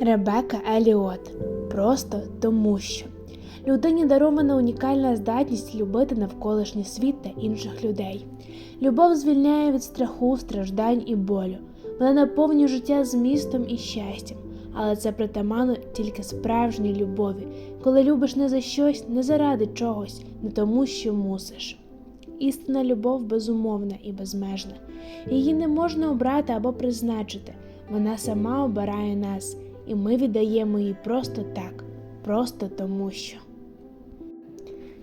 Ребека Еліот. Просто тому що. Людині дарована унікальна здатність любити навколишній світ та інших людей. Любов звільняє від страху, страждань і болю. Вона наповнює життя змістом і щастям, але це притаманно тільки справжній любові, коли любиш не за щось, не заради чогось, не тому, що мусиш. Істинна любов безумовна і безмежна. Її не можна обрати або призначити. Вона сама обирає нас, і ми віддаємо їй просто так, просто тому що.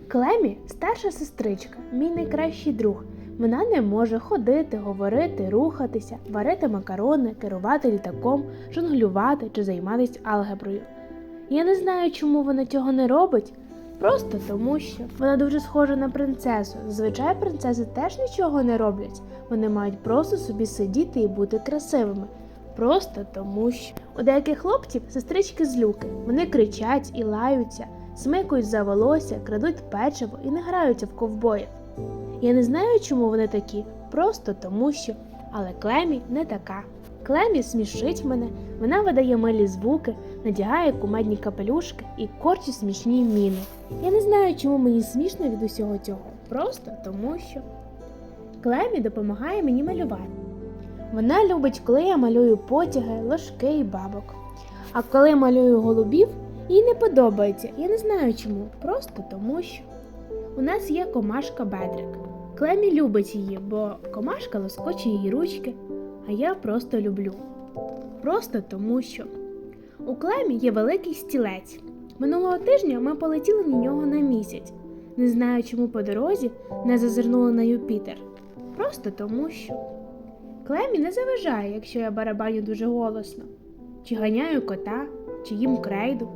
Клемі старша сестричка, мій найкращий друг. Вона не може ходити, говорити, рухатися, варити макарони, керувати літаком, жонглювати чи займатися алгеброю. Я не знаю, чому вона цього не робить. Просто тому, що вона дуже схожа на принцесу. Зазвичай принцеси теж нічого не роблять. Вони мають просто собі сидіти і бути красивими. Просто тому, що у деяких хлопців сестрички злюки. Вони кричать і лаються, смикають за волосся, крадуть печиво і не граються в ковбоїв. Я не знаю, чому вони такі, просто тому що. Але Клемі не така. Клемі смішить мене, вона видає милі звуки, надягає кумедні капелюшки і корчить смішні міни. Я не знаю, чому мені смішно від усього цього, просто тому що. Клемі допомагає мені малювати. Вона любить, коли я малюю потяги, ложки і бабок. А коли малюю голубів, їй не подобається. Я не знаю чому, просто тому що. У нас є комашка Бедрик. Клемі любить її, бо комашка лоскоче її ручки, а я просто люблю. Просто тому що. У Клемі є великий стілець. Минулого тижня ми полетіли на нього на місяць. Не знаю, чому по дорозі не зазирнули на Юпітер. Просто тому що. Клемі не заважає, якщо я барабаню дуже голосно, чи ганяю кота, чи їм крейду.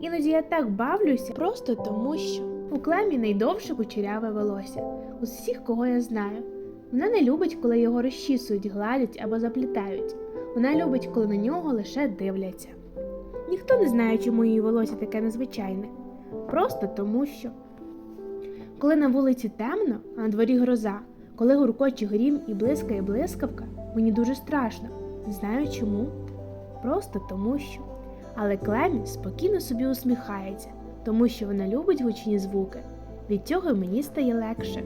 Іноді я так бавлюся, просто тому що у Клемі найдовше кучеряве волосся з усіх, кого я знаю. Вона не любить, коли його розчісують, гладять або заплітають. Вона любить, коли на нього лише дивляться. Ніхто не знає, чому її волосся таке незвичайне. Просто тому що. Коли на вулиці темно, а на дворі гроза, коли гуркоче грім і блискає блискавка, мені дуже страшно. Не знаю чому. Просто тому що. Але Клемі спокійно собі усміхається, тому що вона любить гучні звуки. Від цього мені стає легше.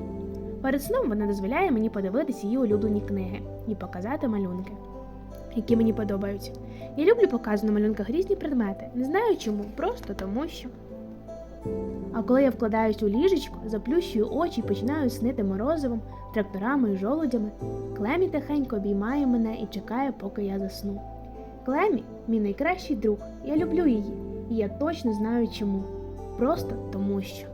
Перед сном вона дозволяє мені подивитися її улюблені книги і показати малюнки, які мені подобаються. Я люблю показувати на малюнках різні предмети. Не знаю чому, просто тому що. А коли я вкладаюсь у ліжечко, заплющую очі і починаю снити морозивом, тракторами і жолудями, Клемі тихенько обіймає мене і чекає, поки я засну. Клемі мій найкращий друг. Я люблю її, і я точно знаю чому. Просто тому що.